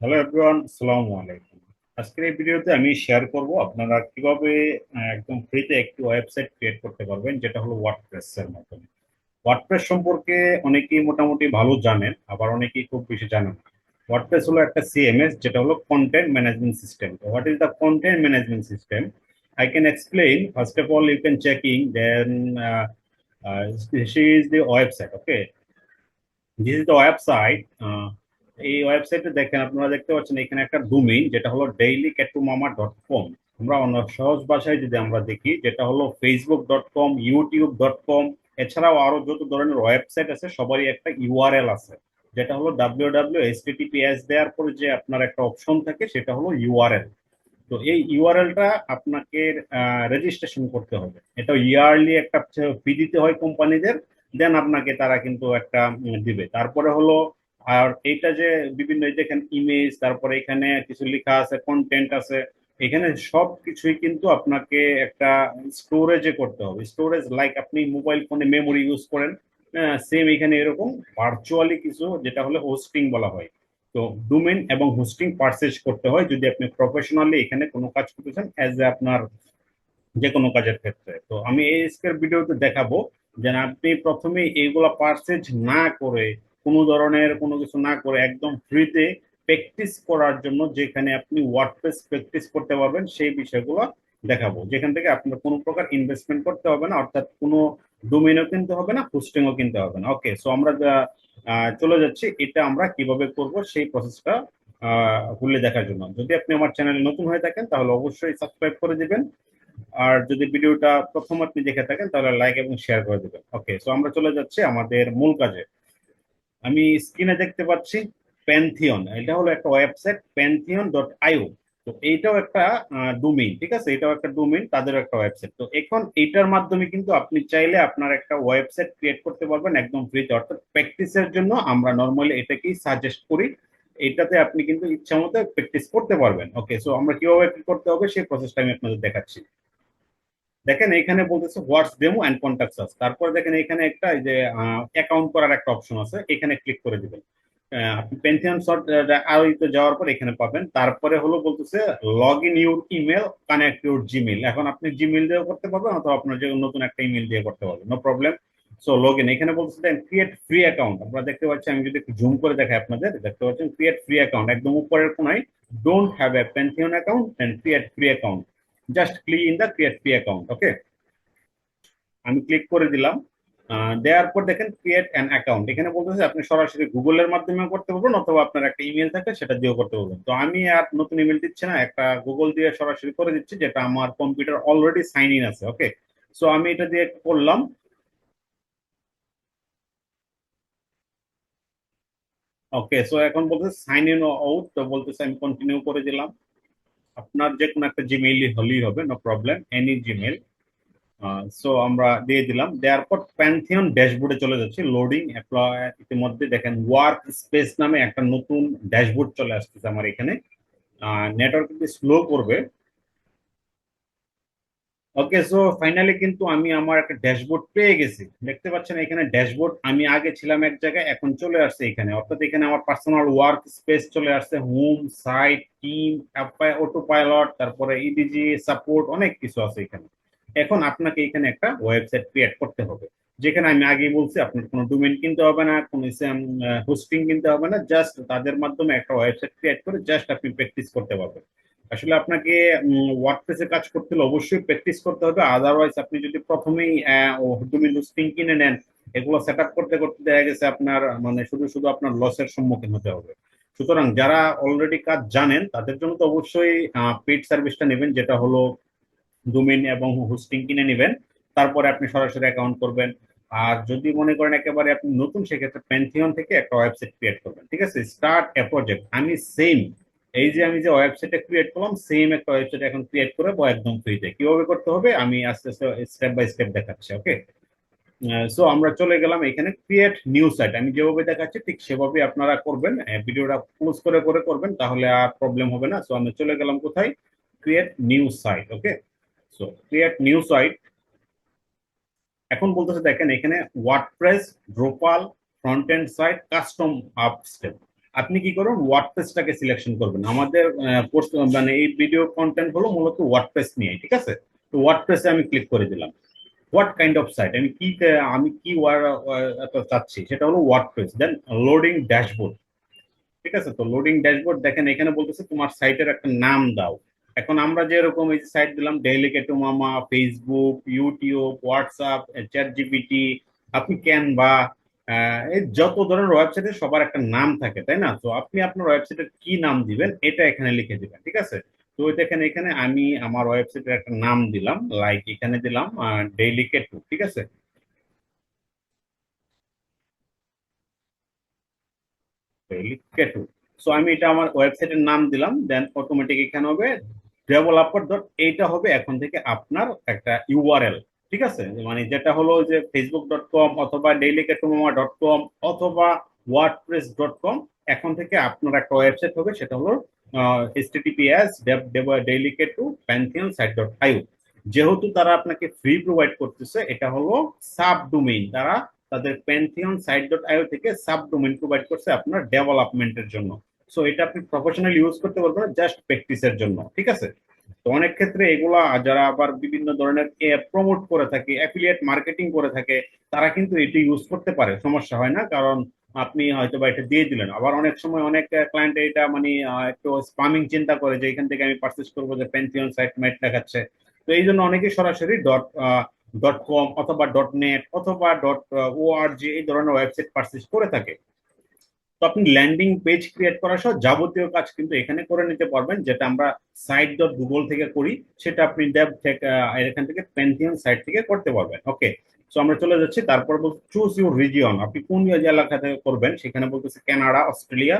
Hello everyone আসসালামু আলাইকুম আজকের এই ভিডিওতে আমি শেয়ার করব আপনারা কীভাবে একদম ফ্রিতে একটি ওয়েবসাইট ক্রিয়েট করতে পারবেন যেটা হলো ওয়ার্ডপ্রেস এর মাধ্যমে ওয়ার্ডপ্রেস সম্পর্কে অনেকেই মোটামুটি ভালো জানেন আবার অনেকেই খুব বেশি জানেন ওয়ার্ডপ্রেস হলো একটা সিএমএস যেটা হলো content management system what is the content management system. First of all, you can checking. Then uh, uh, she is the website. Okay, this is the website. Uh, এই ওয়েবসাইটে দেখেন, আপনারা দেখতে পাচ্ছেন, এখানে একটা ডোমেইন যেটা হলো ডেইলি ক্যাটুমামা ডট কম আমরা অন্য সহজ ভাষায় যদি আমরা দেখি, যেটা হলো Facebook dot com YouTube dot com এছাড়াও আরও যত ধরনের ওয়েবসাইট আছে, সবারই একটা ইউআরএল আছে, যেটা হলো ডাব্লিউ ডাব্লিউ এস দেওয়ার পরে যে আপনার একটা অপশন থাকে, সেটা হলো ইউআরএল তো এই ইউআরএলটা আপনাকে রেজিস্ট্রেশন করতে হবে। এটা ইয়ারলি একটা ফি দিতে হয় কোম্পানিদের দেন আপনাকে তারা কিন্তু একটা দিবে। তারপরে হলো আর এইটা যে বিভিন্ন দেখেন ইমেজ তারপরে এখানে কিছু লেখা আছে কন্টেন্ট আছে, এখানে সব কিছুই কিন্তু আপনাকে একটা স্টোরেজে করতে হবে। স্টোরেজ লাইক আপনি মোবাইল ফোনে মেমোরি ইউজ করেন সেম এখানে এরকম ভার্চুয়ালি কিছু যেটা হলো হোস্টিং বলা হয়। তো ডোমেন এবং হোস্টিং পারচেজ করতে হয় যদি আপনি প্রফেশনালি এখানে কোনো কাজ করতেছেন অ্যাজ এ আপনার যে কোনো কাজের ক্ষেত্রে। তো আমি এই ভিডিওতে দেখাবো যেন আপনি প্রথমে এইগুলা পারচেজ না করে কোনো ধরনের কোনো কিছু না করে একদম ফ্রিতে প্র্যাকটিস করার জন্য যেখানে আপনি ওয়ার্ডপ্রেস প্র্যাকটিস করতে পারবেন, সেই বিষয়গুলো দেখাবো। যেখান থেকে আপনার কোনো প্রকার ইনভেস্টমেন্ট করতে হবে না, অর্থাৎ কোনো ডোমেনও কিনতে হবে না হোস্টিংও কিনতে হবে না। ওকে সো আমরা চলে যাচ্ছি। এটা আমরা কীভাবে করব, সেই প্রসেসটা খুলে দেখার জন্য। যদি আপনি আমার চ্যানেলে নতুন হয়ে থাকেন, তাহলে অবশ্যই সাবস্ক্রাইব করে দিবেন। আর যদি ভিডিওটা প্রথম আপনি দেখে থাকেন, তাহলে লাইক এবং শেয়ার করে দিবেন। ওকে সো আমরা চলে যাচ্ছি আমাদের মূল কাজে। আমি স্ক্রিনে দেখতে পাচ্ছি প্যান্থিয়ন এটা হলো একটা ওয়েবসাইট প্যান্থিয়ন ডট আইও তো এইটাও একটা ডোমেইন ঠিক আছে? এটাও একটা ডোমেইন তাদের একটা ওয়েবসাইট তো এখন এটার মাধ্যমে কিন্তু আপনি চাইলে আপনার একটা ওয়েবসাইট ক্রিয়েট করতে পারবেন একদম ফ্রিতে অর্থাৎ প্র্যাকটিসের জন্য আমরা নর্মালি এটাকেই সাজেস্ট করি। এটাতে আপনি কিন্তু ইচ্ছা মতো প্র্যাকটিস করতে পারবেন। ওকে সো আমরা কীভাবে কি করতে হবে? সেই প্রসেসটা আমি আপনাদের দেখাচ্ছি। দেখেন এখানে বলতেছে what's demo and contact us তারপরে দেখেন এখানে একটা যে অ্যাকাউন্ট করার একটা অপশন আছে, এখানে ক্লিক করে দিবেন। আপনি পেনশন শর্ট আরোতে যাওয়ার পর এখানে পাবেন। তারপরে হলো বলতেছে log in your email connect your Gmail এখন আপনি জিমেল দিয়েও করতে পারবেন, অথবা আপনার যে নতুন একটা ইমেল দিয়ে করতে পারবেন। No problem so log in এখানে বলতেছে ক্রিয়েট ফ্রি অ্যাকাউন্ট আপনারা দেখতে পাচ্ছেন, আমি যদি একটু জুম করে দেখাই আপনাদের, দেখতে পাচ্ছেন ক্রিয়েট ফ্রি অ্যাকাউন্ট একদম উপরের কোনায় don't have a pension account and create free account just click in the create free account okay আমি ক্লিক করে দিলাম। দেওয়ার পর দেখেন ক্রিয়েট অ্যান অ্যাকাউন্ট এখানে বলতেছে আপনি সরাসরি গুগলের মাধ্যমে করতে পারবেন অথবা আপনার একটা ইমেল থাকে সেটা দিয়েও করতে পারবেন। তো আমি আর নতুন ইমেল দিচ্ছি না, একটা গুগল দিয়ে সরাসরি করে দিচ্ছি যেটা আমার কম্পিউটার অলরেডি সাইন ইন আছে ওকে সো আমি এটা দিয়ে করলাম। ওকে সো এখন বলতেছে সাইন ইন আউট তো বলতেছে আমি কন্টিনিউ করে দিলাম। আপনার যে কোনো একটা জিমেইলই হলেই হবে no problem any Gmail so আমরা দিয়ে দিলাম। দেওয়ার পর প্যান্থিয়ন ড্যাশবোর্ডে চলে যাচ্ছে লোডিং ইতিমধ্যে দেখেন ওয়ার্ক স্পেস নামে একটা নতুন ড্যাশবোর্ড চলে আসতেছে আমার এখানে। নেটওয়ার্ক স্লো করবে। ওকে সো ফাইনালি কিন্তু আমি আমার একটা ড্যাশবোর্ড পেয়ে গেছি। দেখতে পাচ্ছেন এখানে ড্যাশবোর্ড আমি আগে ছিলাম এক জায়গায়, এখন চলে আসছে এখানে। অর্থাৎ এখানে আমার পার্সোনাল ওয়ার্ক স্পেস চলে আসছে। Home site team autopilot তারপরে ইডিজি সাপোর্ট অনেক কিছু আছে এখানে। এখন আপনাকে এখানে একটা ওয়েবসাইট ক্রিয়েট করতে হবে। যেখানে আমি আগে বলছি, আপনার কোনো ডোমেন কিনতে হবে না, কোনো হোস্টিং কিনতে হবে না। জাস্ট তাদের মাধ্যমে একটা ওয়েবসাইট ক্রিয়েট করে জাস্ট আপনি প্র্যাকটিস করতে পারবেন। আসলে আপনাকে ওয়ার্ডপ্রেসে কাজ করতে হলে অবশ্যই প্র্যাকটিস করতে হবে। আদারওয়াইজ আপনি যদি প্রথমেই ডোমেন হোস্টিং কিনে নেন, এগুলো সেট করতে করতে দেখা গেছে আপনার মানে শুধু শুধু আপনার লসের সম্মুখীন হতে হবে। সুতরাং যারা অলরেডি কাজ জানেন, তাদের জন্য তো অবশ্যই পেড সার্ভিসটা নেবেন, যেটা হলো ডোমেন এবং হোস্টিং কিনে নেবেন। তারপরে আপনি সরাসরি অ্যাকাউন্ট করবেন। আর যদি মনে করেন একেবারে আপনি নতুন, সেক্ষেত্রে প্যান্থিয়ন থেকে একটা ওয়েবসাইট ক্রিয়েট করবেন। ঠিক আছে? স্টার্ট এ প্রজেক্ট আমি সেম এই যে আমি যে ওয়েবসাইটটা ক্রিয়েট করলাম সেম একটা ওয়েবসাইট এখন ক্রিয়েট করে একদম ফ্রিতে কীভাবে করতে হবে? আমি আস্তে আস্তে স্টেপ বাই স্টেপ দেখাচ্ছি ওকে সো আমরা চলে গেলাম এখানে ক্রিয়েট নিউ সাইট আমি যেভাবে দেখাচ্ছি, ঠিক সেভাবে আপনারা করবেন। ভিডিওটা ক্লোজ করে করে করবেন, তাহলে আর প্রবলেম হবে না। সো আমি চলে গেলাম কোথায়? Create new site okay so create new site এখন বলতেছে, দেখেন এখানে WordPress Drupal front end site custom up step আপনি কি করুন ওয়ার্ডপ্রেসটাকে সিলেকশন করবেন। আমাদের মানে এই ভিডিও কন্টেন্ট হলো মূলত ওয়ার্ডপ্রেস নিয়ে ঠিক আছে? তো ওয়ার্ডপ্রেসে আমি ক্লিক করে দিলাম। হোয়াট কাইন্ড অফ সাইট আমি কি আমি কি চাচ্ছি? সেটা হলো ওয়ার্ডপ্রেস দেন লোডিং ড্যাশবোর্ড ঠিক আছে? তো লোডিং ড্যাশবোর্ড দেখেন, এখানে বলতেছে তোমার সাইটের একটা নাম দাও। এখন আমরা যেরকম এই সাইট দিলাম ডেইলি কেটু মামা Facebook YouTube WhatsApp chat GPT আপনি ক্যানভা এই যত ধরনের ওয়েবসাইটে সবার একটা নাম থাকে, তাই না? তো আপনি আপনার ওয়েবসাইটের কি নাম দিবেন, এটা এখানে লিখে দিবেন, ঠিক আছে? তো দেখেন এখানে আমি আমার ওয়েবসাইটের একটা নাম দিলাম লাইক এখানে দিলাম ডেইলি কেটু ঠিক আছে? ডেইলি কেটু সো আমি এটা আমার ওয়েবসাইটের নাম দিলাম দেন অটোমেটিক এখানে হবে ডেভেলপার ডট এইটা হবে এখন থেকে আপনার একটা ইউআরএল ঠিক আছে? মানে যেটা হলো যে ফেসবুক ডট কম অথবা ডেইলি কেটুমামা ডট কম অথবা ওয়ার্ডপ্রেস ডট কম এখন থেকে আপনার একটা ওয়েবসাইট হবে, সেটা হলো HTTPS daily K2 Pantheon site dot IO যেহেতু তারা আপনাকে ফ্রি প্রোভাইড করতেছে, এটা হলো সাব ডোমেইন তারা তাদের প্যান্থিয়ন সাইট ডট আইও থেকে সাব ডোমেইন প্রোভাইড করছে আপনার ডেভেলপমেন্টের জন্য। সো এটা আপনি প্রফেশনাল ইউজ করতে পারবেন জাস্ট প্র্যাকটিসের জন্য। ঠিক আছে? তো অনেক ক্ষেত্রে এগুলা যারা আবার বিভিন্ন ধরনের প্রমোট করে থাকে অ্যাফিলিয়েট মার্কেটিং করে থাকে, তারা কিন্তু এটি ইউজ করতে পারে, সমস্যা হয় না। কারণ আপনি হয়তো বা এটা দিয়ে দিলেন। আবার অনেক সময় অনেক ক্লায়েন্ট এটা মানে একটু স্পামিং চিন্তা করে যে এখান থেকে আমি পারচেস করব যে পেন্সিয়ন সাইট ম্যাট দেখাচ্ছে। তো এই জন্য অনেকে সরাসরি ডট ডট কম অথবা ডট নেট অথবা ডট ও আর জি এই ধরনের ওয়েবসাইট পারচেস করে থাকে। তো আপনি ল্যান্ডিং পেজ ক্রিয়েট করা সহ যাবতীয় কাজ কিন্তু এখানে করে নিতে পারবেন, যেটা আমরা সাইট ডট গুগল থেকে করি, সেটা আপনি ডেব থেকে এখান থেকে পেন্থিয়ন সাইট থেকে করতে পারবেন ওকে সো আমরা চলে যাচ্ছি, তারপর বলতে চুজ ইউর রিজিয়ন আপনি কোন এলাকা থেকে করবেন, সেখানে বলতেছে Canada Australia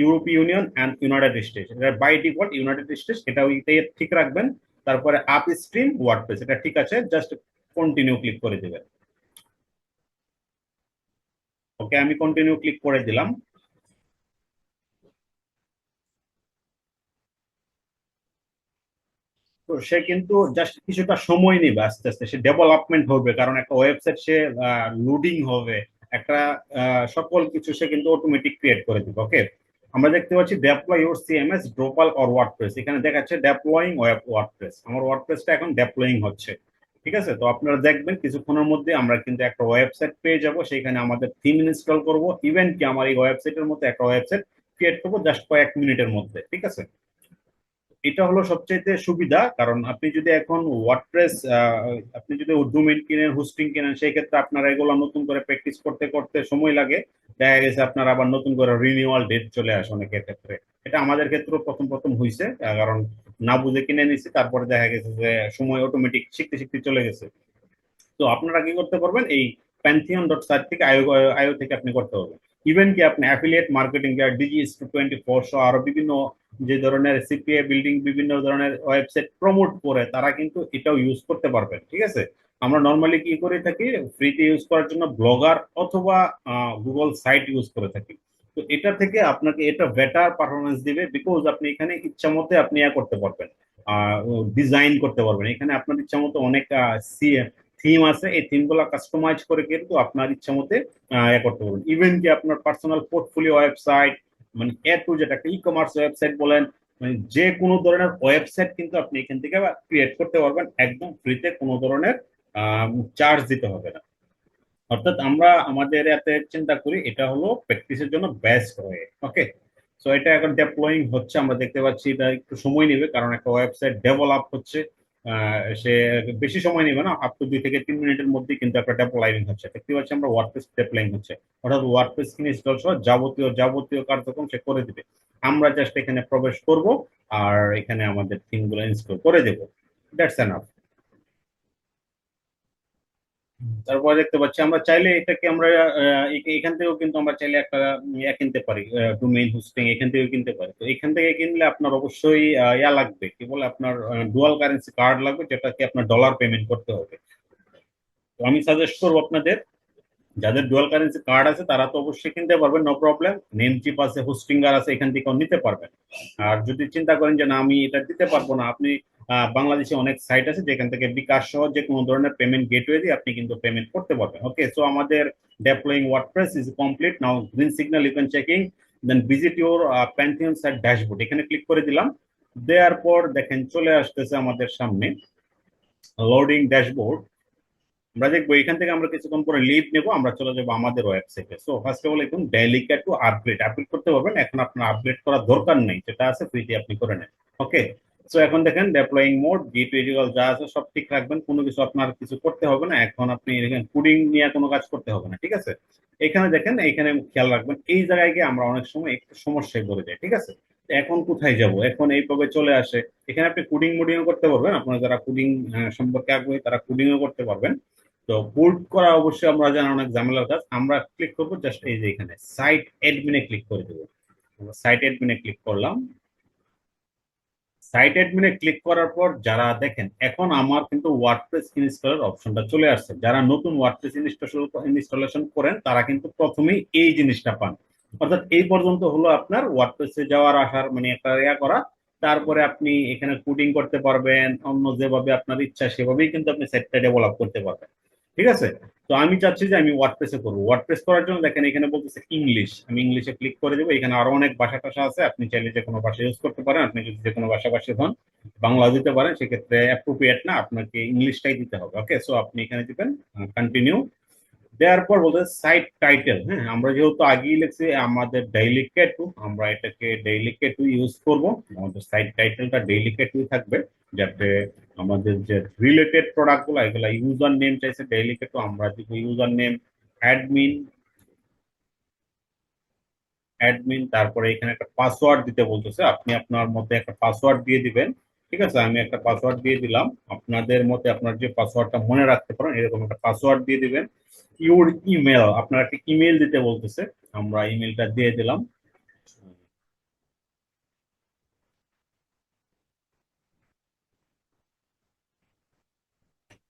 European Union and United States এটা বাই ডিফল্ট ইউনাইটেড স্টেটস এটা ওইটাই ঠিক রাখবেন, তারপরে আপ স্ট্রিম ওয়ার্ডপ্রেস এটা ঠিক আছে জাস্ট কন্টিনিউ ক্লিক করে দেবেন। ওকে আমি কন্টিনিউ ক্লিক করে দিলাম। তো সে কিন্তু জাস্ট কিছুটা সময় নেবে আস্তে আস্তে। সে ডেভেলপমেন্ট হবে, কারণ একটা ওয়েবসাইট সে লোডিং হবে, একটা সকল কিছু সে কিন্তু অটোমেটিক ক্রিয়েট করে দিবে ওকে আমরা দেখতে পাচ্ছি deploy your CMS Drupal or WordPress এখানে দেখাচ্ছে ডেপ্লয়িং ওয়েব ওয়ার্ডপ্রেস আমার ওয়ার্ডপ্রেসটা এখন ডেপ্লয়িং হচ্ছে, ঠিক আছে? তো আপনারা দেখবেন কিছুক্ষণের মধ্যে আমরা কিন্তু একটা ওয়েবসাইট পেয়ে যাব, সেখানে আমাদের থিম ইনস্টল করব। ইভেন কি আমার এই ওয়েবসাইটের মধ্যে একটা ওয়েবসাইট ক্রিয়েট করব জাস্ট কয়েক মিনিটের মধ্যে, ঠিক আছে? এটা হলো সবচাইতে সুবিধা, কারণ আপনি যদি এখন ওয়ার্ডপ্রেস আপনি যদি ডোমেইন কিনেন হোস্টিং কিনেন, সেই ক্ষেত্রে আপনার এগুলো নতুন করে প্র্যাকটিস করতে করতে সময় লাগে। দেখা গেছে আপনার আবার নতুন করে রিনিউয়াল ডেট চলে আসে অনেকের ক্ষেত্রে। এটা আমাদের ক্ষেত্রেও প্রথম প্রথম হয়েছে কারণ না বুঝে কিনে নিছি, তারপরে দেখা গেছে যে সময় অটোমেটিক শিখতে শিখতে চলে গেছে। তো আপনারা কি করতে পারবেন, এই প্যান্থিয়ন ডট সাইট থেকে আয়ো আয়ো থেকে আপনি করতে পারবেন। ইভেন কি আপনি affiliate marketing DG twenty four show আরও বিভিন্ন যে ধরনের সিপিএ বিল্ডিং বিভিন্ন ধরনের ওয়েবসাইট প্রমোট করে, তারা কিন্তু এটাও ইউজ করতে পারবেন ঠিক আছে? আমরা নর্মালি কি করে থাকি ফ্রিতে ইউজ করার জন্য ব্লগার অথবা গুগল সাইট ইউজ করে থাকি। তো এটা থেকে আপনাকে এটা বেটার পারফরমেন্স দিবে বিকজ আপনি এখানে ইচ্ছা মতে আপনি ইয়া করতে পারবেন ডিজাইন করতে পারবেন। এখানে আপনার ইচ্ছা মতো অনেক থিম আছে, এই থিম থিমগুলো কাস্টমাইজ করে কিন্তু আপনার ইচ্ছা মতে ইয়া করতে পারবেন। ইভেন কি আপনার পার্সোনাল পোর্টফোলিও ওয়েবসাইট মানে এ টু যেটা ই কমার্স ওয়েবসাইট বলেন মানে যে কোনো ধরনের ওয়েবসাইট কিন্তু আপনি এখান থেকে ক্রিয়েট করতে পারবেন। একদম ফ্রিতে কোনো ধরনের চার্জ দিতে হবে না। অর্থাৎ আমরা আমাদের এতে চিন্তা করি, এটা হলো প্র্যাকটিসের জন্য বেস্ট হয়ে ওকে সো এটা এখন ডেপ্লয়িং হচ্ছে, আমরা দেখতে পাচ্ছি, এটা একটু সময় নেবে, কারণ একটা ওয়েবসাইট ডেভেলপ হচ্ছে। সে বেশি সময় নেবে না আপ টু দুই থেকে তিন মিনিটের মধ্যে কিন্তু একটা ডেপ্লয়িং হচ্ছে। দেখতে পাচ্ছি আমরা ওয়ার্ডপ্রেস ডেপ্লাইং হচ্ছে। অর্থাৎ ওয়ার্ডপ্রেস ইনস্টল সহ যাবতীয় যাবতীয় কার্যক্রম সে করে দিবে। আমরা জাস্ট এখানে প্রবেশ করব আর এখানে আমাদের থিমগুলো ইনস্টল করে দেবো। দ্যাটস এনাফ তারপরে দেখতে পাচ্ছি, আমরা চাইলে এটাকে আমরা এখান থেকেও কিন্তু আমরা চাইলে একটা ইয়া কিনতে পারি ডোমেইন হোস্টিং এখান থেকেও কিনতে পারি। তো এখান থেকে কিনলে আপনার অবশ্যই ইয়া লাগবে, কি বলে আপনার ডুয়াল কারেন্সি কার্ড লাগবে, যেটাকে আপনার ডলার পেমেন্ট করতে হবে। তো আমি সাজেস্ট করব আপনাদের, যাদের ডুয়াল কারেন্সি কার্ড আছে, তারা তো অবশ্যই কিনতে পারবেন নো প্রবলেম নেম চিপ আছে হোস্টিঙ্গার আছে, এখান থেকেও নিতে পারবেন। আর যদি চিন্তা করেন যে না, আমি এটা দিতে পারব না, আপনি বাংলাদেশে অনেক সাইট আছে যেখান থেকে বিকাশ সহ যে কোনো ধরনের পেমেন্ট গেটওয়ে দিয়ে আপনি কিন্তু পেমেন্ট করতে পারবেন। ওকে সো আমাদের deploying WordPress is complete now green signal you can checking then visit your Pantheon site dashboard এখানে ক্লিক করে দিলাম। দেওয়ার পর দেখেন চলে আসতেছে আমাদের সামনে লোডিং ড্যাশবোর্ড আমরা দেখব এখান থেকে আমরা কিছুক্ষণ পরে লিভ নেব, আমরা চলে যাব আমাদের ওয়েবসাইটে সো ফার্স্ট অফ অল এখন ডেলিকা টু আপগ্রেড আপগ্রেড করতে পারবেন। এখন আপনার আপগ্রেড করার দরকার নেই। যেটা আছে ফ্রিতে আপনি করে নেন। ওকে সো এখন দেখেন ডেপ্লয়িং মোড গেট এডিগল যা আছে সব ঠিক রাখবেন, কোনো কিছু আপনার কিছু করতে হবে না। এখন আপনি কুডিং নিয়ে কোনো কাজ করতে হবে না, ঠিক আছে? এখানে দেখেন, এখানে খেয়াল রাখবেন, এই জায়গায় গিয়ে আমরা অনেক সময় একটু সমস্যায় পড়ে যাই, ঠিক আছে? এখন কোথায় যাব? এখন এইভাবে চলে আসে। এখানে আপনি কুডিং মুডিংও করতে পারবেন, আপনারা যারা কুডিং সম্পর্কে আগ্রহী, তারা কুডিংও করতে পারবেন। তো বোল্ড করা অবশ্যই আমরা জানা, অনেক ঝামেলার কাজ। আমরা ক্লিক করব জাস্ট এই যে এখানে সাইট অ্যাডমিনে ক্লিক করে দেবো। সাইট অ্যাডমিনে ক্লিক করলাম। সাইট অ্যাডমিনে ক্লিক করার পর যারা দেখেন, এখন আমার কিন্তু ওয়ার্ডপ্রেস ইনস্টলের অপশনটা চলে আসছে। যারা নতুন ওয়ার্ডপ্রেস ইনস্টলেশন করেন, তারা কিন্তু প্রথমেই এই জিনিসটা পান। অর্থাৎ এই পর্যন্ত হলো আপনার ওয়ার্ডপ্রেসে যাওয়ার আসার মানে একটা ইয়া করা। তারপরে আপনি এখানে কোডিং করতে পারবেন, অন্য যেভাবে আপনার ইচ্ছা সেভাবেই কিন্তু আপনি সাইটটা ডেভেলপ করতে পারবেন। ঠিক আছে? তো আমি চাচ্ছি যে আমি ওয়ার্ডপ্রেসে করব। ওয়ার্ডপ্রেস করার জন্য দেখেন এখানে বলতেছে ইংলিশ আমি ইংলিশে ক্লিক করে দেবো। এখানে আরও অনেক ভাষা টাষা আছে। আপনি চাইলে যে কোনো ভাষা ইউজ করতে পারেন। আপনি যদি যে কোনো ভাষা ভাষী হন, বাংলা দিতে পারেন, সেক্ষেত্রে অ্যাপ্রোপ্রিয়েট না, আপনাকে ইংলিশটাই দিতে হবে। ওকে সো আপনি এখানে দিবেন কন্টিনিউ দেওয়ার পর বলতে সাইট টাইটেল হ্যাঁ? আমরা যেহেতু আগেই লিখছি, আমাদের ডেইলি কেটু আমরা এটাকে ডেইলি কেটু ইউজ করব। আমাদের সাইট টাইটেলটা ডেইলি কেটুই থাকবে, যাতে আমাদের যে রিলেটেড প্রোডাক্টগুলো, এগুলো ইউজার নেম চাইছে ডেইলি কেটু আমরা দিব ইউজার নেম অ্যাডমিন অ্যাডমিন তারপরে এখানে একটা পাসওয়ার্ড দিতে বলতেছে, আপনি আপনার মধ্যে একটা পাসওয়ার্ড দিয়ে দিবেন। ঠিক আছে? আমি একটা পাসওয়ার্ড দিয়ে দিলাম। আপনাদের মতে আপনার যে পাসওয়ার্ডটা মনে রাখতে পারেন, এরকম একটা পাসওয়ার্ড দিয়ে দিবেন। ইউর ইমেল আপনার একটা ইমেল দিতে বলতেছে। আমরা ইমেলটা দিয়ে দিলাম।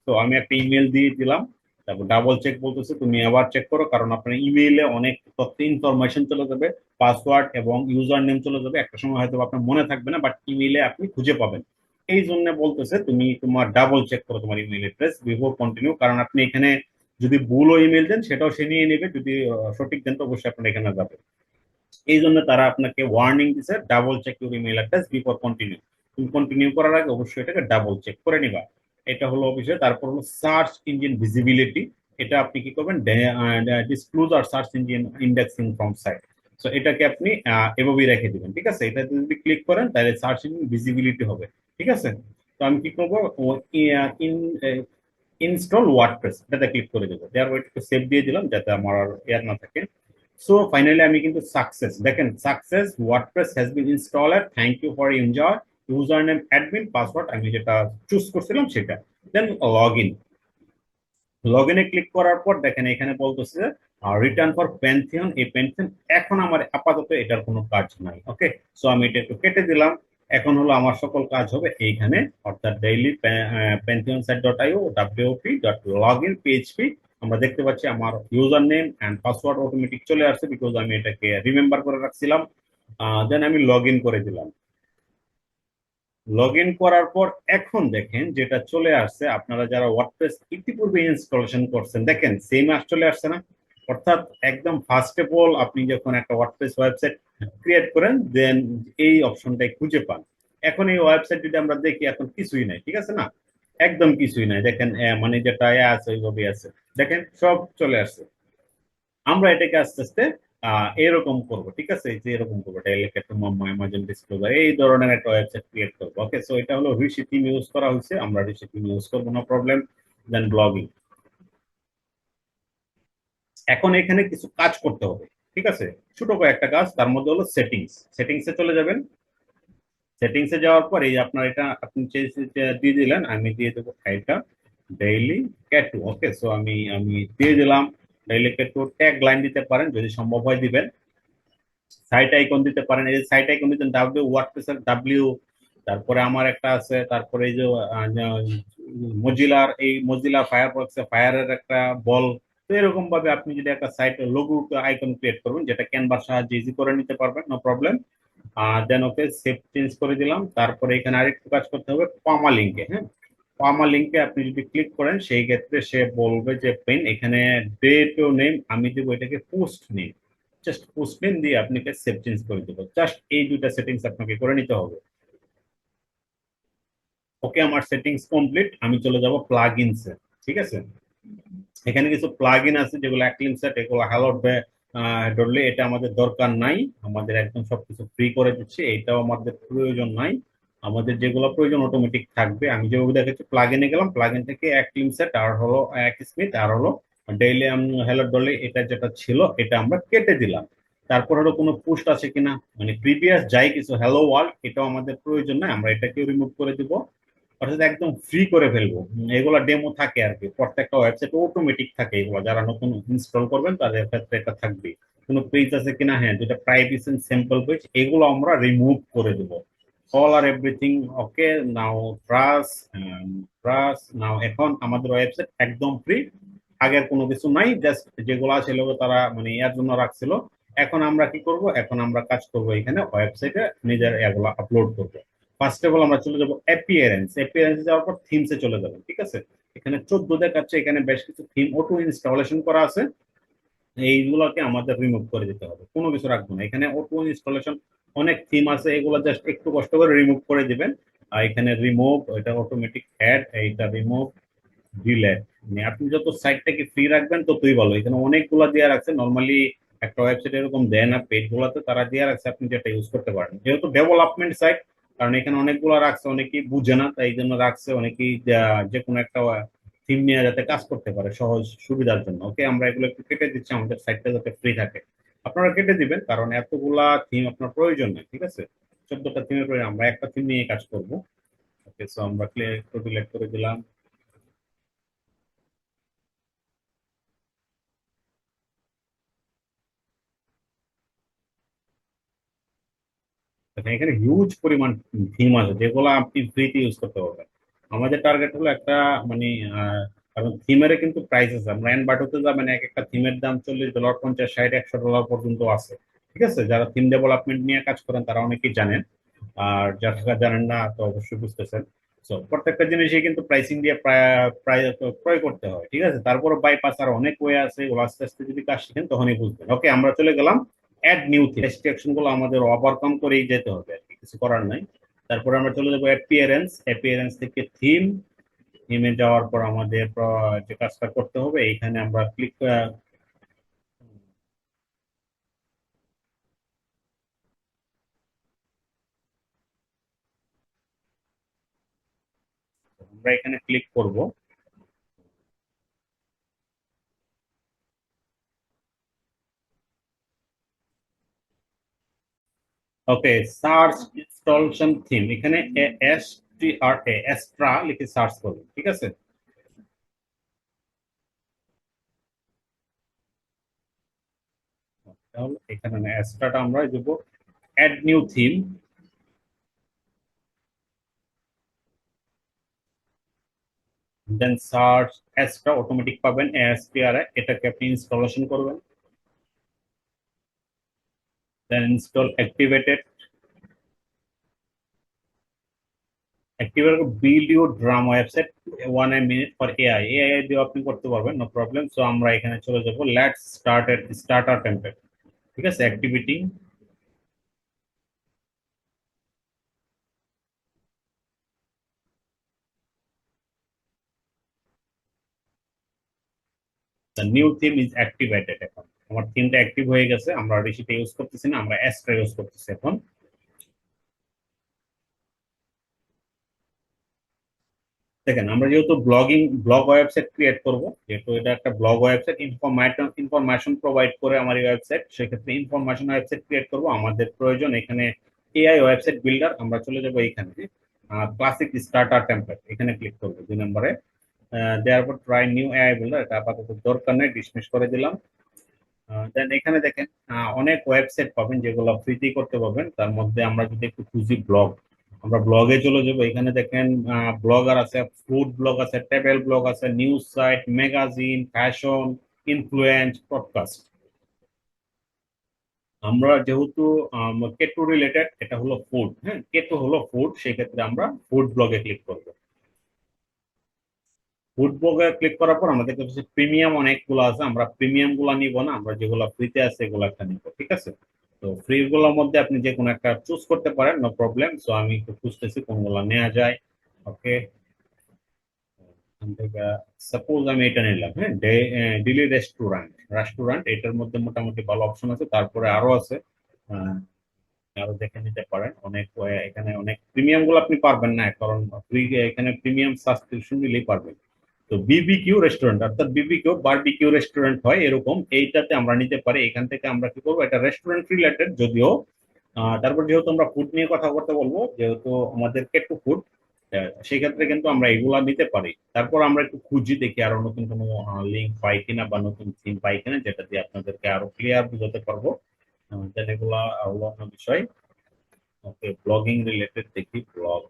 তো আমি একটা ইমেল দিয়ে দিলাম। তারপর ডাবল চেক বলতেছে, তুমি আবার চেক করো, কারণ আপনার ইমেইলে অনেক তথ্য ইনফরমেশন চলে যাবে পাসওয়ার্ড এবং ইউজার নেম চলে যাবে। একটা সময় হয়তো আপনার মনে থাকবে না বাট ইমেইলে আপনি খুঁজে পাবেন। এই জন্য বলতেছে, তুমি তোমার ডাবল চেক করো তোমার ইমেল অ্যাড্রেস বিফোর কন্টিনিউ কারণ আপনি এখানে যদি ভুলও ইমেল দেন, সেটাও সে নিয়ে নেবে। যদি সঠিক দেন, তো অবশ্যই আপনার এখানে যাবে। এই জন্য তারা আপনাকে ওয়ার্নিং দিছে double check your email address before continue তুমি কন্টিনিউ করার আগে অবশ্যই এটাকে ডাবল চেক করে নিবা। এটা হলো বিষয় তারপর হলো সার্চ ইঞ্জিন ভিজিবিলিটি এটা আপনি কি করবেন? Disclose R search engine indexing from site so এটাকে আপনি এভাবেই রেখে দিবেন, ঠিক আছে? এটা যদি ক্লিক করেন, তাহলে সার্চ ইঞ্জিন ভিজিবিলিটি হবে, ঠিক আছে? তো আমি কি করব? ইন ইনস্টল ওয়ার্ডপ্রেস এটাতে ক্লিক করে দেবো। দেওয়ার পর একটু সেভ দিয়ে দিলাম, যাতে আমার আর এয়ার না থাকে। সো ফাইনালি আমি কিন্তু সাকসেস দেখেন success WordPress has been installer thank you for enjoy user name admin, password, আমি যেটা চুজ করছিলাম সেটা। দেন লগ ইন লগ ইনে ক্লিক করার পর দেখেন এখানে বলতেছে রিটার্ন ফর প্যান্থিয়ন এই প্যান্থিয়ন এখন আমার আপাতত এটার কোনো কাজ নাই ওকে সো আমি এটা একটু কেটে দিলাম। এখন হলো আমার সকল কাজ হবে এইখানে, অর্থাৎ daily Pantheon site dot IO WP dot log in PHP আমরা দেখতে পাচ্ছি আমার user name and password automatic চলে আসছে বিকজ আমি এটাকে রিমেম্বার করে রাখছিলাম। দেন আমি লগ ইন করে দিলাম। লগ ইন করার পর এখন দেখেন যেটা চলে আসছে, আপনারা যারা ওয়ার্ডপ্রেস ইতিপূর্বে ইনস্টলেশন করছেন, দেখেন সেম আস চলে আসছে না? অর্থাৎ একদম ফার্স্ট অফ অল আপনি যখন একটা ওয়ার্ডপ্রেস ওয়েবসাইট ক্রিয়েট করেন দেন এই অপশনটাই খুঁজে পান। এখন এই ওয়েবসাইট যদি আমরা দেখি, এখন কিছুই নাই, ঠিক আছে না? একদম কিছুই নাই। দেখেন মানে যেটা আছে ওইভাবে আছে। দেখেন, সব চলে আসছে। আমরা এটাকে আস্তে আস্তে এরকম করব, ঠিক আছে? যে এরকম করব অ্যামাজন ডিসক্লোজার এই ধরনের একটা ওয়েবসাইট ক্রিয়েট করব ওকে সো এটা হলো ঋষি টিম ইউজ করা হয়েছে, আমরা ঋষি টিম ইউজ করব না প্রবলেম দেন ব্লগিং এখন এখানে কিছু কাজ করতে হবে, ঠিক আছে? ছোট কয়েকটা কাজ, তার মধ্যে হলো সেটিংস সেটিংসে চলে যাবেন। সেটিংসে যাওয়ার পর এই আপনার এটা, আপনি দিয়ে দিলেন, আমি দিয়ে দেবো এটা ডেইলি ক্যাটু ওকে সো আমি আমি দিয়ে দিলাম ডেইলি ক্যাটু ট্যাগ লাইন দিতে পারেন, যদি সম্ভব হয় দিবেন। সাইট আইকন দিতে পারেন। এই সাইট আইকন দিতেন ডাব্লিউ ওয়ার্ডপ্রেসের ডাব্লিউ তারপরে আমার একটা আছে, তারপরে এই যে মজিলার এই মজিলা ফায়ারবক্সে ফায়ারের একটা বল। তো এরকম ভাবে আপনি যদি একটা সাইট লোগো আইকন ক্রিয়েট করবেন, যেটা ক্যানভার সাহায্যে ইজি করে নিতে পারবেন no problem then okay save change করে দিলাম। তারপরে এখানে আরেকটু কাজ করতে হবে পামা লিঙ্কে হ্যাঁ? পামা লিঙ্কে আপনি যদি ক্লিক করেন, সেই ক্ষেত্রে সে বলবে যে পেন এখানে ডে টু নেম আমি দেবো এটাকে post name just post name দিয়ে আপনাকে সেভ চেঞ্জ করে দেবো। জাস্ট এই দুইটা সেটিংস আপনাকে করে নিতে হবে। ওকে আমার সেটিংস কমপ্লিট আমি চলে যাব প্লাগ ইনসে ঠিক আছে? এখানে কিছু প্লাগ ইন আছে যেগুলো অ্যাক্লিং সেট এগুলো হ্যালোড ডরলে এটা আমাদের দরকার নাই। আমাদের একদম সবকিছু ফ্রি করে দিচ্ছে, এটাও আমাদের প্রয়োজন নাই। আমাদের যেগুলো প্রয়োজন অটোমেটিক থাকবে। আমি যেভাবে দেখেছি প্লাগ ইনে গেলাম প্লাগ ইন থেকে এক সেট আর হলো এক স্মিথ আর হলো ডেইলি হ্যালো ডলে এটা যেটা ছিল, এটা আমরা কেটে দিলাম। তারপর হলো কোনো পোস্ট আছে কিনা? মানে প্রিভিয়াস যাই কিছু হ্যালো ওয়ার্ল্ড এটাও আমাদের প্রয়োজন নাই, আমরা এটাকেও রিমুভ করে দিব। অর্থাৎ একদম ফ্রি করে ফেলব। এগুলো ডেমো থাকে আর কি, প্রত্যেকটা ওয়েবসাইট অটোমেটিক থাকে এগুলো। যারা নতুন ইনস্টল করবেন, তাদের ক্ষেত্রে এটা থাকবে কোনো পেজ আছে কিনা? হ্যাঁ যেটা প্রাইভেসি স্যাম্পল পেজ এগুলো আমরা রিমুভ করে দেবো। অল আর এভরিথিং ওকে নাও ট্রাস ট্রাস নাও এখন আমাদের ওয়েবসাইট একদম ফ্রি আগের কোনো কিছু নাই জাস্ট যেগুলো ছিল তারা মানে এর জন্য রাখছিল। এখন আমরা কি করব? এখন আমরা কাজ করব এখানে ওয়েবসাইটে নিজের এগুলো আপলোড করব। ফার্স্ট অফ অল আমরা চলে যাব অ্যাপিয়ারেন্স অ্যাপিয়ারেন্সে যাওয়ার পর থিমসে চলে যাব, ঠিক আছে? এখানে চোদ্দ দেখাচ্ছে, এখানে বেশ কিছু থিম অটো ইনস্টলেশন করা আছে। এইগুলোকে আমাদের রিমুভ করে দিতে হবে, কোনো কিছু রাখব না। এখানে অটো ইনস্টলেশন অনেক থিম আছে, এগুলো জাস্ট একটু কষ্ট করে রিমুভ করে দিবেন। আর এখানে রিমুভ এটা অটোমেটিক অ্যাড এইটা রিমুভ ডিলেট মানে আপনি যত সাইটটাকে ফ্রি রাখবেন, ততই ভালো। এখানে অনেকগুলো দেওয়া রাখছে নর্মালি একটা ওয়েবসাইট এরকম দেয় না পেজ গুলাতে তারা দেওয়া রাখছে আপনি যেটা ইউজ করতে পারেন। যেহেতু ডেভেলপমেন্ট সাইট কারণ এখানে অনেকগুলো রাখছে, অনেকেই বুঝে না, তাই জন্য রাখছে, অনেকেই যে কোনো একটা থিম নিয়ে যাতে কাজ করতে পারে সহজ সুবিধার জন্য। ওকে আমরা এগুলো একটু কেটে দিচ্ছি, আমাদের সাইটটা যাতে ফ্রি থাকে। আপনারা কেটে দিবেন, কারণ এতগুলা থিম আপনার প্রয়োজন নেই, ঠিক আছে? চোদ্দটা থিমের প্রয়োজন, আমরা একটা থিম নিয়ে কাজ করব। ওকে সো আমরা একটু করে দিলাম। এখানে হিউজ পরিমাণ থিম আছে, যেগুলো আপনি ফ্রিতে ইউজ করতে পারবেন। আমাদের টার্গেট হলো একটা মানে কারণ থিমের কিন্তু প্রাইস আছে। এন বাটোতে যাবেন এক একটা থিমের দাম চল্লিশ ডলার পঞ্চাশ, ষাট, একশো ডলার পর্যন্ত আছে। ঠিক আছে? যারা থিম ডেভেলপমেন্ট নিয়ে কাজ করেন, তারা অনেকেই জানেন। আর যারা জানেন না, তো অবশ্যই বুঝতেছেন। সো প্রত্যেকটা জিনিসই কিন্তু প্রাইসিং দিয়ে ক্রয় করতে হয়। ঠিক আছে? তারপর বাইপাস আর অনেক ওয়ে আছে। ওগুলো আস্তে আস্তে যদি কাজ শিখেন, তখনই বুঝবেন। ওকে আমরা চলে গেলাম অ্যাড নিউ রেস্ট্রিকশনগুলো আমাদের ওভারকাম করেই যেতে হবে আর কিছু করার নাই। তারপরে আমরা চলে যাব অ্যাপিয়ারেন্স অ্যাপিয়ারেন্স থেকে থিম থিমে যাওয়ার পর আমাদের যে কাজটা করতে হবে, এইখানে আমরা ক্লিক আমরা এখানে ক্লিক করব। ওকে সার্চ ইনস্টলেশন থিম এখানে S T R A Astra লিখে সার্চ করবেন ঠিক আছে? তাহলে এখানে এস্ট্রাটা আমরা দেব add new theme then search Astra automatic পাবেন এসপিআর এটাকে আপনি ইনস্টলেশন করবেন। Then install activated activate build your drama website one a minute for AI AI দিয়ে আপনি করতে পারবেন নো প্রবলেম সো আমরা এখানে চলে যাব let's start at starter template ঠিক আছে? Activity new theme is activated এখন আমার থিমটা অ্যাক্টিভ হয়ে গেছে, আমরা রিসিটা ইউজ করতেছি না, আমরা অ্যাস্ট্রা ইউজ করতেছি এখন। দেখেন, আমরা যেহেতু ব্লগিং ব্লগ ওয়েবসাইট ক্রিয়েট করব, যেহেতু এটা একটা blog website information information provide করে আমার এই ওয়েবসাইট সেক্ষেত্রে ইনফরমেশন ওয়েবসাইট ক্রিয়েট করব। আমাদের প্রয়োজন এখানে এআই ওয়েবসাইট বিল্ডার আমরা চলে যাব এইখানে ক্লাসিক স্টার্টার টেমপ্লেট এখানে ক্লিক করব দুই নম্বরে। দেওয়ার পর ট্রাই নিউ এআই বিল্ডার এটা আপাতত দরকার নেই ডিসমিস করে দিলাম। দেন এখানে দেখেন অনেক ওয়েবসাইট পাবেন যেগুলো ফ্রিতে করতে পারবেন, তার মধ্যে আমরা যদি একটু খুঁজি ব্লগ আমরা ব্লগে চলে যাব। এখানে দেখেন ব্লগার আছে ফুড ব্লগ আছে ট্রাভেল ব্লগ আছে news site magazine fashion influence podcast আমরা যেহেতু কেটো রিলেটেড এটা হলো ফুড হ্যাঁ? কেটো হলো ফুড সেই ক্ষেত্রে আমরা ফুড ব্লগে ক্লিক করব। ফুড ব্লগে ক্লিক করার পর আমাদের কাছে প্রিমিয়াম অনেকগুলো আছে, আমরা প্রিমিয়ামগুলা নিব না, আমরা যেগুলো ফ্রিতে আছে, এগুলো একটা নিব, ঠিক আছে? তো ফ্রি গুলোর মধ্যে আপনি যে কোনো একটা চুজ করতে পারেন নো প্রবলেম সো আমি একটু খুঁজতেছি কোনগুলো নেওয়া যায়। ওকে সাপোজ আমি এটা নিলাম হ্যাঁ? ডেলি রেস্টুরেন্ট রেস্টুরেন্ট এটার মধ্যে মোটামুটি ভালো অপশন আছে। তারপরে আরও আছে। আরও দেখে নিতে পারেন। অনেক, এখানে অনেক প্রিমিয়ামগুলো আপনি পারবেন না, কারণ ফ্রি এখানে প্রিমিয়াম সাবস্ক্রিপশন নিলেই পারবেন। তো বিবিকিউ রেস্টুরেন্ট অর্থাৎ বিবিকিউ বারবিকিউ রেস্টুরেন্ট হয়, এরকম এইটাতে আমরা নিতে পারি। এখান থেকে আমরা কি করব, এটা রেস্টুরেন্ট রিলেটেড যদিও তারপর যেহেতু আমরা ফুড নিয়ে কথা বলতে বলব, যেহেতু আমাদের একটু ফুড সেই ক্ষেত্রে কিন্তু আমরা এগুলা নিতে পারি। তারপর আমরা একটু খুঁজি দেখি আরও নতুন কোনো লিঙ্ক পাই কিনা বা নতুন থিম পাই কিনা, যেটা দিয়ে আপনাদেরকে আরও ক্লিয়ার বুঝাতে পারব। এগুলা হলো বিষয়। ওকে ব্লগিং রিলেটেড দেখি blog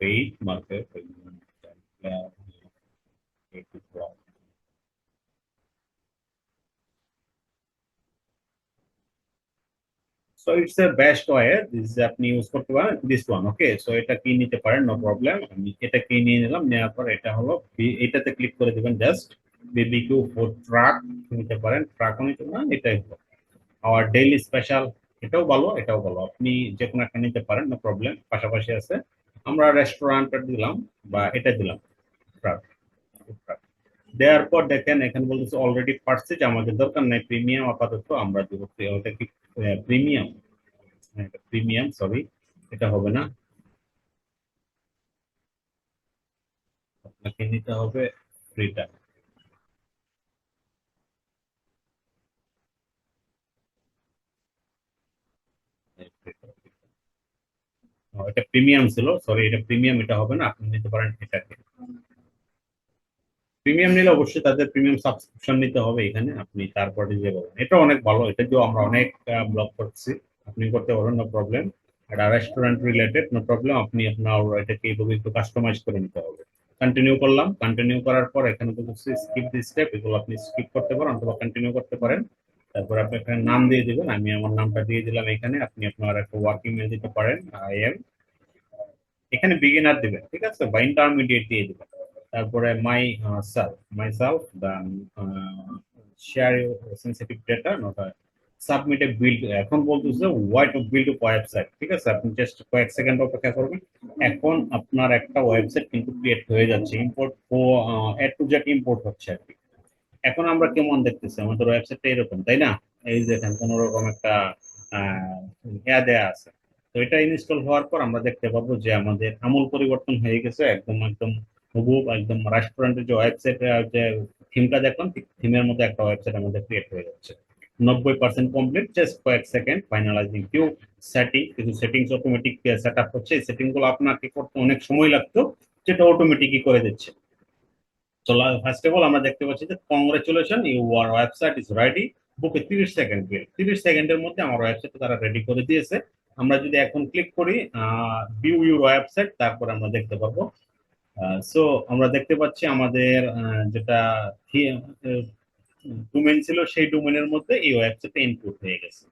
paid market blog so it's a best way this আপনি ইউজ করতে পারেন দিস ওয়ান ওকে সো এটা কি নিতে পারেন নো প্রবলেম আমি এটা কি নিয়ে নিলাম, নেওয়ার পর এটা হলো এটাতে ক্লিক করে দিবেন জাস্ট বিবিকিউ ফুড ট্রাক নিতে পারেন ট্রাকও নিতে পারেন, এটাই হলো। আর ডেইলি স্পেশাল এটাও ভালো এটাও ভালো। আপনি যে কোনো একটা নিতে পারেন নো প্রবলেম পাশাপাশি আছে। আমরা রেস্টুরেন্টটা দিলাম বা এটা দিলাম। দেওয়ার পর দেখেন, এখানে বলতেছে অলরেডি পার্সেজ আমাদের দরকার নেই প্রিমিয়াম আপাতত আমরা দিব। ওটা কি প্রিমিয়াম প্রিমিয়াম সরি এটা হবে না। আপনাকে নিতে হবে ফ্রিটা এটা প্রিমিয়াম ছিল। সরি এটা প্রিমিয়াম এটা হবে না, আপনি নিতে পারেন এটাকে প্রিমিয়াম নিলে অবশ্যই তাদের প্রিমিয়াম সাবস্ক্রিপশন নিতে হবে এখানে, আপনি তারপরে যে পাবেন। এটা অনেক ভালো, এটা দিয়েও আমরা অনেক ব্লগ করছি। আপনি করতে পারেন নো প্রবলেম এটা রেস্টুরেন্ট রিলেটেড নো প্রবলেম আপনি আপনার এটাকে এইভাবে একটু কাস্টমাইজ করে নিতে হবে। কন্টিনিউ করলাম। কন্টিনিউ করার পর এখানে তো স্কিপ দি স্টেপ এগুলো আপনি স্কিপ করতে পারেন অথবা কন্টিনিউ করতে পারেন। তারপর আপনি এখানে নাম দিয়ে দিবেন, আমি আমার নামটা দিয়ে দিলাম এখানে, আপনি আপনার একটা ওয়ার্কিং মেল দিতে পারেন আই এম এখানে বিগিনার দিবেন, ঠিক আছে? বা ইন্টারমিডিয়েট দিয়ে দিবেন। তারপরে myself myself then share sensitive data not submit build এখন বলতেছে অফ বিল্ড ওয়েবসাইট ঠিক আছে? আপনি জাস্ট কয়েক সেকেন্ড অপেক্ষা করবেন। এখন আপনার একটা ওয়েবসাইট কিন্তু ক্রিয়েট হয়ে যাচ্ছে import add to Z import হচ্ছে আর কি। এখন আমরা কেমন দেখতেছি? আমাদের ওয়েবসাইটটা এরকম, তাই না? এই যে কোন রকম একটা ইয়া দেয়া আছে। তো এটা ইনস্টল হওয়ার পর আমরা দেখতে পাবো যে আমাদের আমূল পরিবর্তন হয়ে গেছে, একদম একদম হুবহুব একদম রেস্টুরেন্টের যে ওয়েবসাইট যে থিমটা দেখলাম থিমের মধ্যে একটা ওয়েবসাইট আমাদের ক্রিয়েট হয়ে যাচ্ছে। নব্বই পার্সেন্ট কমপ্লিট জাস্ট কয়েক সেকেন্ড ফাইনালাইজিং কিউ সেটিং কিছু সেটিংস অটোমেটিক সেট আপ হচ্ছে। এই সেটিংগুলো আপনাকে করতে অনেক সময় লাগতো, যেটা অটোমেটিকই করে দিচ্ছে। ফার্স্ট অফ অল আমরা দেখতে পাচ্ছি যে congratulation your website is ready বুকে তিরিশ সেকেন্ড তিরিশ সেকেন্ডের মধ্যে আমার ওয়েবসাইট তারা রেডি করে দিয়েছে। আমরা যদি এখন ক্লিক করি ভিউ ইউর ওয়েবসাইট তারপর আমরা দেখতে পারব সো আমরা দেখতে পাচ্ছি আমাদের যেটা ডোমেন ছিল, সেই ডোমেনের মধ্যে এই ওয়েবসাইটটা ইনপুট হয়ে গেছে।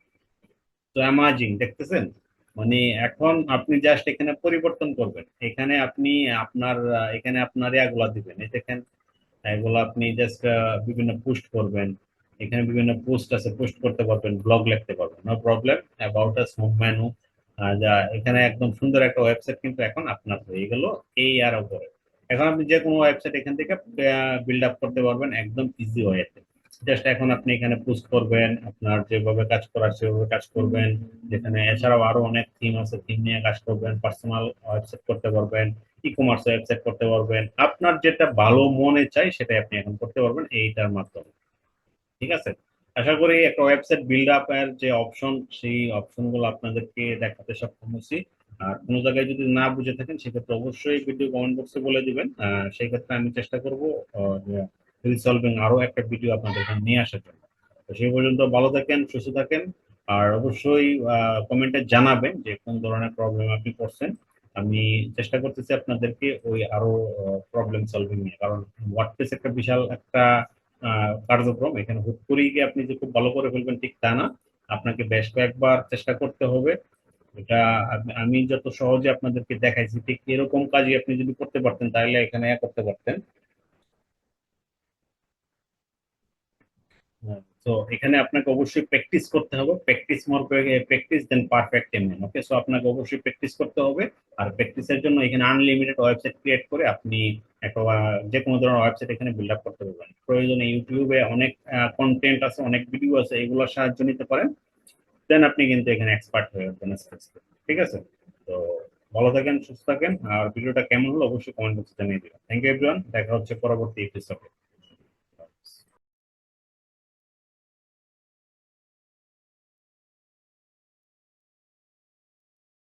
তো অ্যামাজিং দেখতেছেন? মানে এখন আপনি জাস্ট এখানে পরিবর্তন করবেন। এখানে আপনি আপনার এখানে আপনার ইয়াগুলা দিবেন। এই দেখেন এগুলো আপনি জাস্ট বিভিন্ন পোস্ট করবেন। এখানে বিভিন্ন পোস্ট আছে পোস্ট করতে পারবেন ব্লগ লিখতে পারবেন। No problem about us home menu যা, এখানে একদম সুন্দর একটা ওয়েবসাইট কিন্তু এখন আপনার হয়ে গেল এই আর উপরে। এখন আপনি যে কোনো ওয়েবসাইট এখান থেকে বিল্ড আপ করতে পারবেন একদম ইজি ওয়েতে জাস্ট এখন আপনি এখানে পোস্ট করবেন, আপনার যেভাবে কাজ করার, সেভাবে কাজ করবেন। যেখানে এছাড়াও আরও অনেক থিম আছে থিম নিয়ে কাজ করবেন পার্সোনাল ওয়েবসাইট করতে পারবেন। ই কমার্স ওয়েবসাইট করতে পারবেন। আপনার যেটা ভালো মনে চাই সেটাই আপনি এখন করতে পারবেন এইটার মাধ্যমে। ঠিক আছে? আশা করি একটা ওয়েবসাইট বিল্ড আপ এর যে অপশন সেই অপশনগুলো আপনাদেরকে দেখাতে সক্ষম হচ্ছি আর কোনো জায়গায় যদি না বুঝে থাকেন, সেক্ষেত্রে অবশ্যই ভিডিও কমেন্ট বক্সে বলে দিবেন। সেই ক্ষেত্রে আমি চেষ্টা করব রিসলভিং আরও একটা ভিডিও আপনাদের এখানে নিয়ে আসার জন্য। তো সেই পর্যন্ত ভালো থাকেন, সুস্থ থাকেন। আর অবশ্যই কমেন্টে জানাবেন যে কোন ধরনের প্রবলেম আপনি করছেন। আমি চেষ্টা করতেছি আপনাদেরকে ওই আরও প্রবলেম সলভিং নিয়ে। কারণ ওয়ার্ডপ্রেস একটা বিশাল একটা কার্যক্রম। এখানে হুট করেই গিয়ে আপনি যে খুব ভালো করে ফেলবেন ঠিক তা না। আপনাকে বেশ কয়েকবার চেষ্টা করতে হবে। এটা আমি যত সহজে আপনাদেরকে দেখাইছি, ঠিক এরকম কাজই আপনি যদি করতে পারতেন, তাহলে এখানে করতে পারতেন। তো এখানে আপনাকে অবশ্যই প্র্যাকটিস করতে হবে। Practice more practice then perfect এমনি ওকে সো আপনাকে অবশ্যই প্র্যাকটিস করতে হবে। আর প্র্যাকটিসের জন্য এখানে আনলিমিটেড ওয়েবসাইট ক্রিয়েট করে আপনি একটা যে কোনো ধরনের ওয়েবসাইট এখানে বিল্ড আপ করতে পারবেন। প্রয়োজনে ইউটিউবে অনেক কন্টেন্ট আছে, অনেক ভিডিও আছে, এগুলোর সাহায্য নিতে পারেন। দেন আপনি কিন্তু এখানে এক্সপার্ট হয়ে আস্তে ঠিক আছে? তো ভালো থাকেন, সুস্থ থাকেন। আর ভিডিওটা কেমন হলো অবশ্যই কমেন্ট বক্সে জানিয়ে দিবেন। থ্যাংক ইউ এভরিওয়ান দেখা হচ্ছে পরবর্তী এপিসোডে